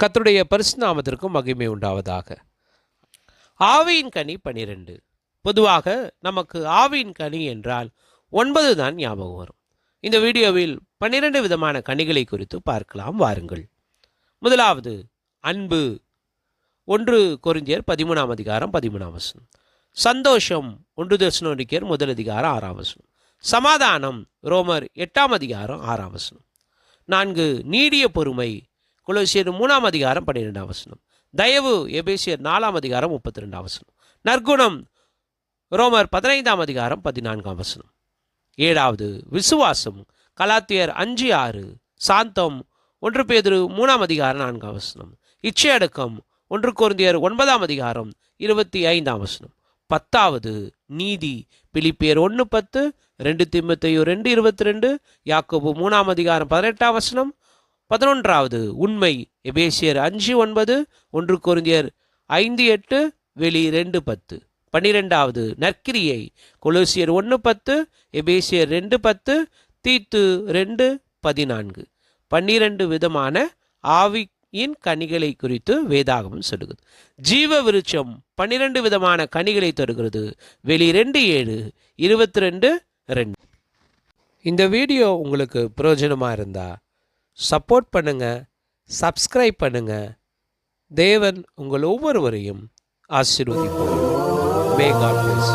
கர்த்தருடைய பரிசுநாமத்திற்கும் மகிமை உண்டாவதாக. ஆவியின் கனி பனிரெண்டு. பொதுவாக நமக்கு ஆவியின் கனி என்றால் ஒன்பது தான் ஞாபகம் வரும். இந்த வீடியோவில் பன்னிரண்டு விதமான கனிகளை குறித்து பார்க்கலாம் வாருங்கள். முதலாவது அன்பு. ஒன்று கொரிந்தியர் பதிமூணாம் அதிகாரம் பதிமூணாம் வசனம். சந்தோஷம் ஒன்று தர்சனோனிக்கர் முதல் அதிகாரம் ஆறாம் வசனம். சமாதானம் ரோமர் எட்டாம் அதிகாரம் ஆறாம் வசனம். நான்கு நீடிய பொறுமை. குலோசியர் மூணாம் அதிகாரம் பன்னிரெண்டாம் வசனம். தயவு எபேசியர் நாலாம் அதிகாரம் முப்பத்தி ரெண்டாம் வசனம். நற்குணம் ரோமர் பதினைந்தாம் அதிகாரம் பதினான்காம் வசனம். ஏழாவது விசுவாசம் கலாத்தியர் அஞ்சு ஆறு சாந்தம் ஒன்று பேதிரு மூணாம் அதிகாரம் நான்காம் வசனம். இச்சையடக்கம் ஒன்று குருந்தியர் ஒன்பதாம் அதிகாரம் இருபத்தி ஐந்தாம் வசனம். பத்தாவது நீதி பிலிப்பியர் ஒன்று பத்து ரெண்டு திமுத்தையோ ரெண்டு இருபத்தி ரெண்டு யாக்கோபு மூணாம் அதிகாரம் பதினெட்டாம் வசனம் பதினொன்றாவது உண்மை. எபேசியர் அஞ்சு ஒன்பது ஒன்று கொரிந்தியர் ஐந்து எட்டு வெளி ரெண்டு பத்து. பன்னிரெண்டாவது நற்கிரியை. கொலோசியர் ஒன்று பத்து எபேசியர் ரெண்டு பத்து தீத்து ரெண்டு பதினான்கு. பன்னிரண்டு விதமான ஆவியின் கனிகளை குறித்து வேதாகமம் சொல்லுகிறது. ஜீவ விருட்சம் பன்னிரண்டு விதமான கனிகளை தருகிறது. வெளி ரெண்டு ஏழு இருபத்தி ரெண்டு ரெண்டு. இந்த வீடியோ உங்களுக்கு பிரயோஜனமாக இருந்தால் சப்போர்ட் பண்ணுங்கள் சப்ஸ்கிரைப் பண்ணுங்கள் தேவன் உங்கள் ஒவ்வொருவரையும் ஆசீர்வதிப்பார். May God plus